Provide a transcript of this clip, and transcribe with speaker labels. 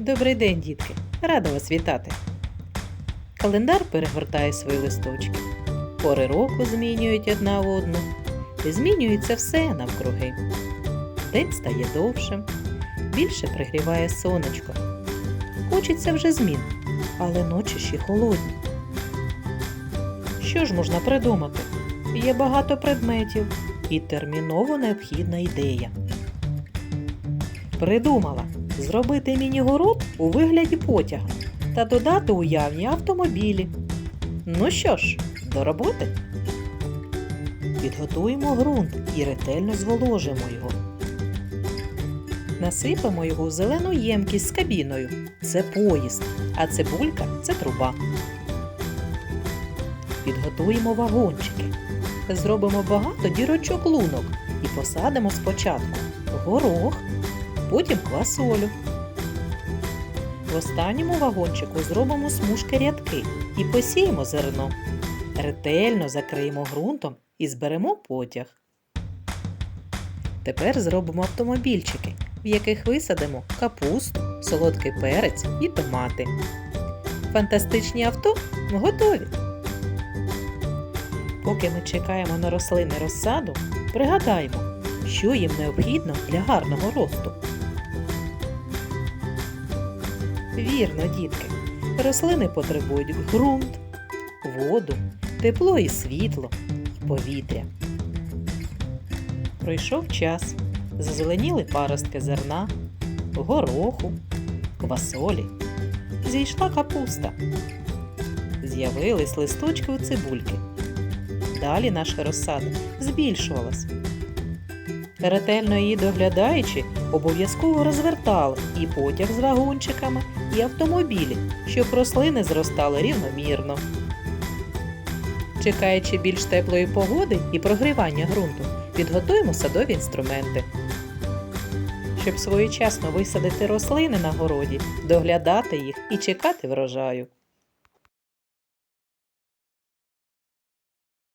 Speaker 1: Добрий день, дітки! Рада вас вітати! Календар перегортає свої листочки. Пори року змінюють одна одну. І змінюється все навкруги. День стає довшим, більше пригріває сонечко. Хочеться вже змін, але ночі ще холодні. Що ж можна придумати? Є багато предметів і терміново необхідна ідея. Придумала зробити міні-город у вигляді потяга та додати уявні автомобілі. Ну що ж, до роботи. Підготуємо ґрунт і ретельно зволожимо його. Насипаємо його в зелену ємкість з кабіною. Це поїзд, а цибулька це труба. Підготуємо вагончики. Зробимо багато дірочок лунок і посадимо спочатку горох, потім квасолю. В останньому вагончику зробимо смужки рядки і посіємо зерно. Ретельно закриємо ґрунтом і зберемо потяг. Тепер зробимо автомобільчики, в яких висадимо капусту, солодкий перець і томати. Фантастичні авто готові. Поки ми чекаємо на рослини розсаду, пригадаємо, що їм необхідно для гарного росту. Вірно, дітки, рослини потребують ґрунт, воду, тепло і світло, повітря. Пройшов час, зазеленіли паростки зерна, гороху, квасолі, зійшла капуста. З'явились листочки у цибульки. Далі наша розсада збільшувалась. Ретельно її доглядаючи, обов'язково розвертали і потяг з вагончиками, і автомобілі, щоб рослини зростали рівномірно. Чекаючи більш теплої погоди і прогрівання ґрунту, підготуємо садові інструменти. Щоб своєчасно висадити рослини на городі, доглядати їх і чекати врожаю.